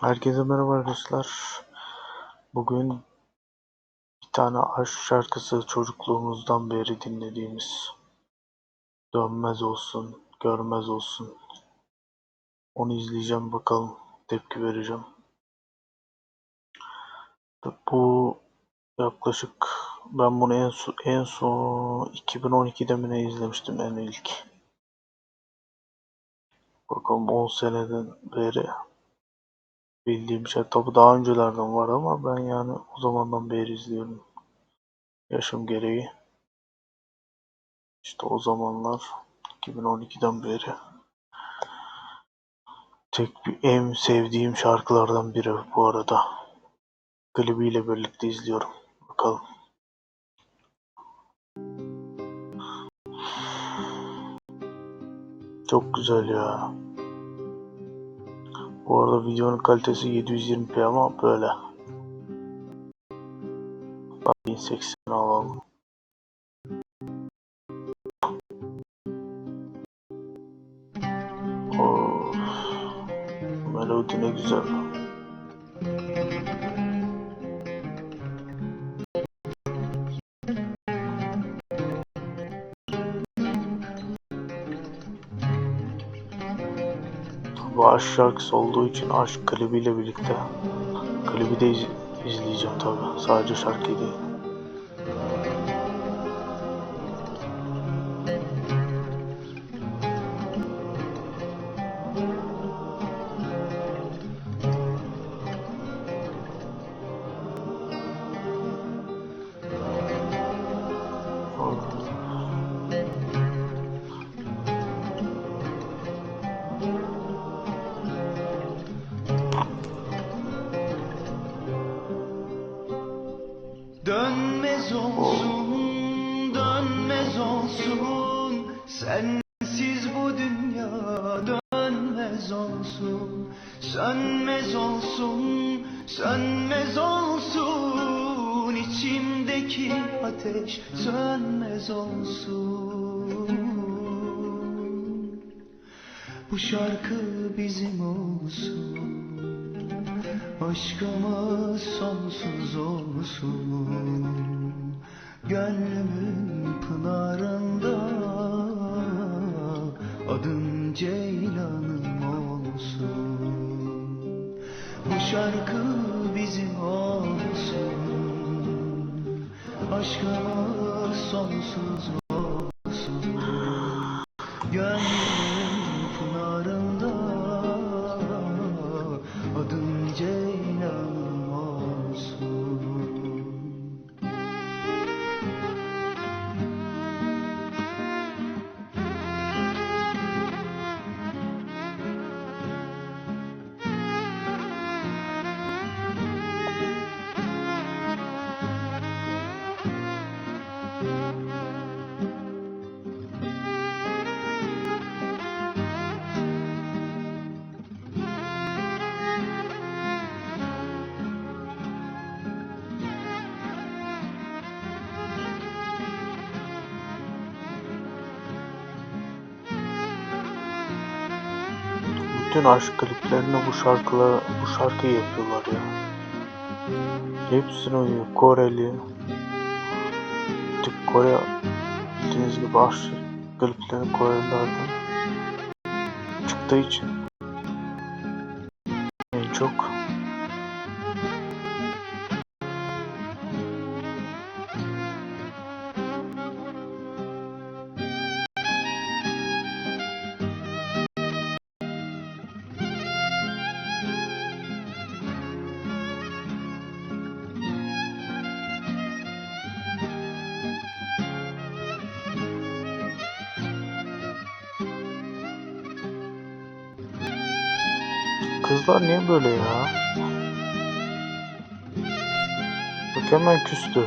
Herkese merhaba arkadaşlar. Bugün bir tane aşk şarkısı çocukluğumuzdan beri dinlediğimiz Dönmez olsun, görmez olsun. Onu izleyeceğim bakalım tepki vereceğim. Bu yaklaşık ben bunu en son, en son 2012'de mi ne izlemiştim en ilk. Bakalım 10 seneden beri bildiğim şey tabi daha öncelerden var ama ben yani o zamandan beri izliyorum. Yaşım gereği. İşte o zamanlar 2012'den beri tek bir en sevdiğim şarkılardan biri bu arada. Klibiyle birlikte izliyorum. Bakalım. Çok güzel ya. Bu arada videonun kalitesi 720p ama böyle. 1080 alalım. Of. Melodi ne güzel. Bu aşk şarkısı olduğu için aşk klibiyle birlikte klibi de iz- izleyeceğim tabi. Sadece şarkıyı değil. Dönmez olsun Sönmez olsun, sönmez olsun. İçimdeki ateş sönmez olsun. Bu şarkı bizim olsun. Aşkımız sonsuz olsun. Gönlümün pınarında Adım Ceylanım olsun. Bu şarkı bizim olsun. Aşkımız sonsuz Bütün aşk kliplerine bu şarkılar bu şarkıyı yapıyorlar ya. Hepsine uyuyor. Koreli. Tip Kore bildiğiniz gibi aşk klipleri Korelilerden çıktığı için en çok Kızlar niye böyle ya? Bak hemen küstü.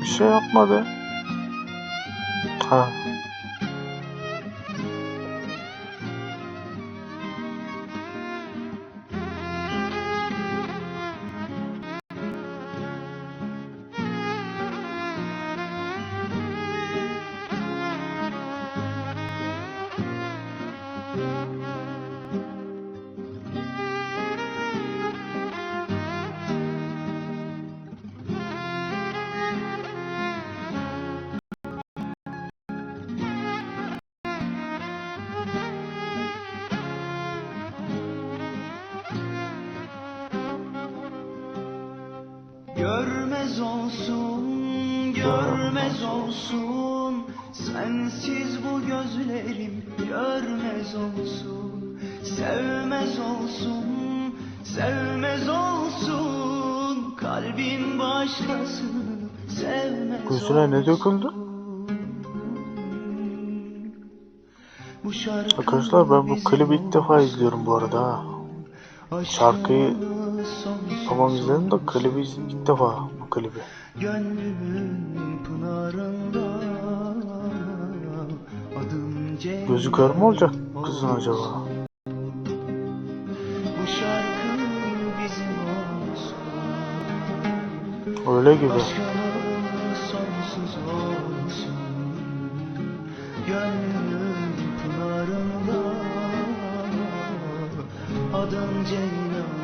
Bir şey yapmadı. Ha. Görmez olsun, görmez olsun. Sensiz bu gözlerim görmez olsun. Sevmez olsun, sevmez olsun. Kalbin başkasını sevmez Gözüne ne döküldü? Arkadaşlar ben bu klibi ilk defa izliyorum bu arada. ha. Şarkıyı Tamam izledim de klibi ilk defa bu klibi. Gözü kör mü olacak kızın acaba? Öyle gibi. Gönlümün pınarında adım Ceylan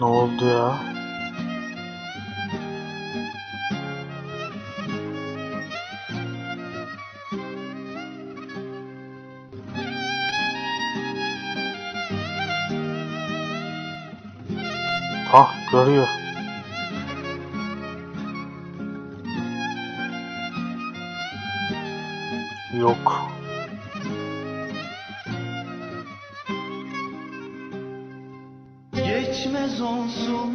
Ne oldu ya? Ah görüyor. Yok. Geçmez olsun,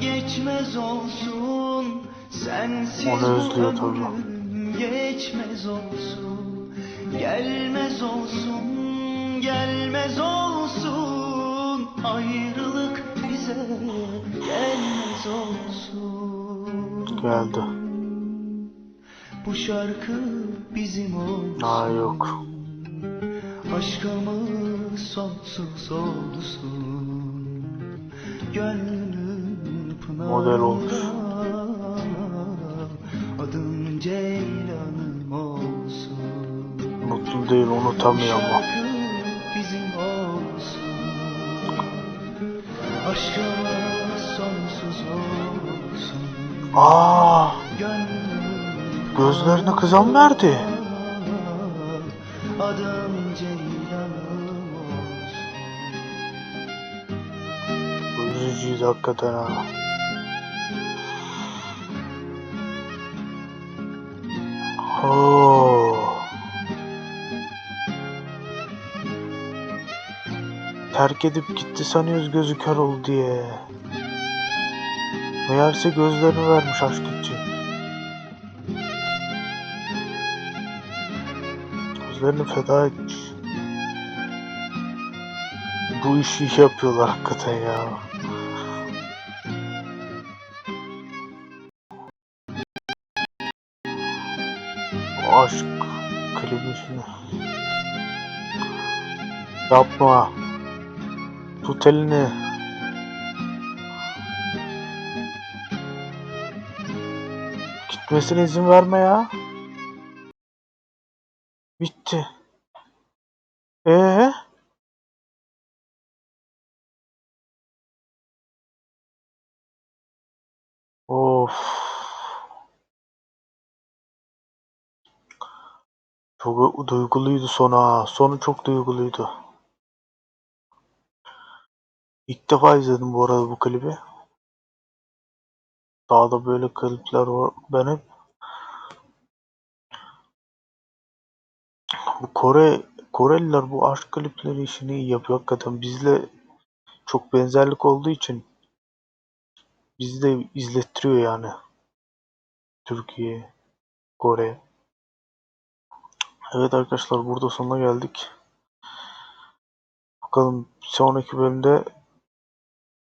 geçmez olsun Sensiz Onu özlüyor tabii. geçmez olsun Gelmez olsun, gelmez olsun Ayrılık bize gelmez olsun Geldi. Bu şarkı bizim olsun Aa yok. Aşkımız sonsuz olsun Gönlümün Model olmuş. pınarında Adım Ceylan'ım olsun Mutlu değil unutamıyor ama. Bizim olsun Aşkımız sonsuz olsun Aa Gönlümün gözlerini kızan verdi. Bu üzücüydü hakikaten ha. Oo. Terk edip gitti sanıyoruz gözü kör oldu diye. Meğerse gözlerini vermiş aşk için. Gözlerini feda etmiş. Bu işi yapıyorlar hakikaten ya. Aşk klibisini. Yapma. Tut elini. Gitmesine izin verme ya. Bitti. Ee? Of. Çok duyguluydu sonu ha. Sonu çok duyguluydu. İlk defa izledim bu arada bu klibi. Daha da böyle klipler var. Ben hep bu Kore Koreliler bu aşk klipleri işini iyi yapıyor hakikaten. Bizle çok benzerlik olduğu için bizi de izlettiriyor yani. Türkiye, Kore. Evet arkadaşlar burada sonuna geldik. Bakalım sonraki bölümde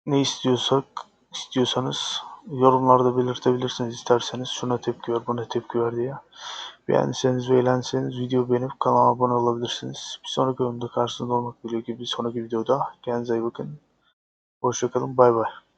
ne istiyorsak istiyorsanız yorumlarda belirtebilirsiniz isterseniz şuna tepki ver buna tepki ver diye. Beğendiyseniz ve eğlendiyseniz video beğenip kanala abone olabilirsiniz. Bir sonraki bölümde karşınızda olmak gibi bir sonraki videoda kendinize iyi bakın. Hoşçakalın bay bay.